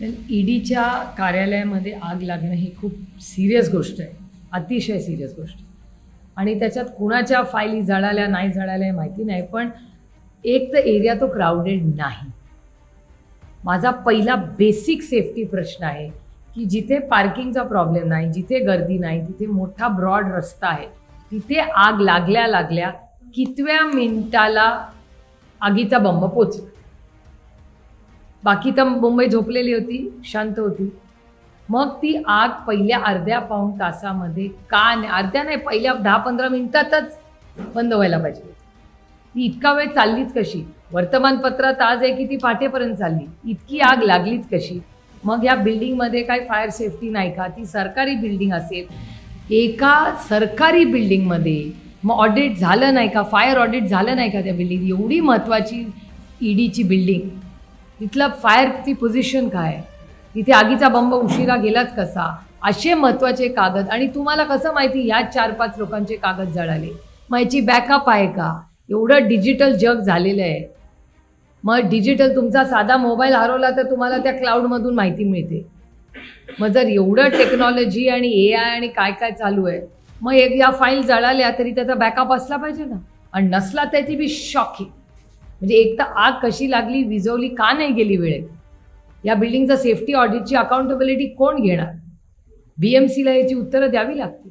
ईडीच्या कार्यालयामध्ये आग लागणं ही खूप सिरियस गोष्ट आहे. अतिशय सिरियस गोष्ट. आणि त्याच्यात कुणाच्या फायली जळाल्या नाही जळाल्या हे माहिती नाही पण एक तर एरिया तो क्राऊडेड नाही. माझा पहिला बेसिक सेफ्टी प्रश्न आहे की जिथे पार्किंगचा प्रॉब्लेम नाही जिथे गर्दी नाही तिथे मोठा ब्रॉड रस्ता आहे तिथे आग लागल्या लागल्या कितव्या मिनिटाला आगीचा बंब पोचला? बाकी तर मुंबई झोपलेली होती शांत होती. मग ती आग पहिल्या अर्ध्या पाऊण तासामध्ये का नाही अर्ध्या नाही पहिल्या दहा पंधरा मिनिटातच बंद व्हायला पाहिजे. ती इतका वेळ चाललीच कशी? वर्तमानपत्रात आज आहे की ती पाठेपर्यंत चालली? इतकी आग लागलीच कशी? मग या बिल्डिंगमध्ये काय फायर सेफ्टी नाही का? ती सरकारी बिल्डिंग असेल एका सरकारी बिल्डिंगमध्ये मग ऑडिट झालं नाही का? फायर ऑडिट झालं नाही का त्या बिल्डिंग एवढी महत्त्वाची ईडीची बिल्डिंग. तिथलं फायरची पोझिशन काय? तिथे आगीचा बंब उशिरा गेलाच कसा? असे महत्त्वाचे कागद आणि तुम्हाला कसं माहिती या चार पाच लोकांचे कागद जळाले? मग याची बॅकअप आहे का? एवढं डिजिटल जग झालेलं आहे. मग डिजिटल तुमचा साधा मोबाईल हरवला तर तुम्हाला त्या क्लाउडमधून माहिती मिळते. मग जर एवढं टेक्नॉलॉजी आणि ए आय आणि काय काय चालू आहे मग एक या फाईल जळाल्या तरी त्याचा बॅकअप असला पाहिजे ना? आणि नसला त्याची बी शॉकिंग म्हणजे एक तर आग कशी लागली विजवली का नाही गेली वेळेत? या बिल्डिंगचा सेफ्टी ऑडिटची अकाउंटेबिलिटी कोण घेणार? बी एम सीला याची उत्तरं द्यावी लागतील.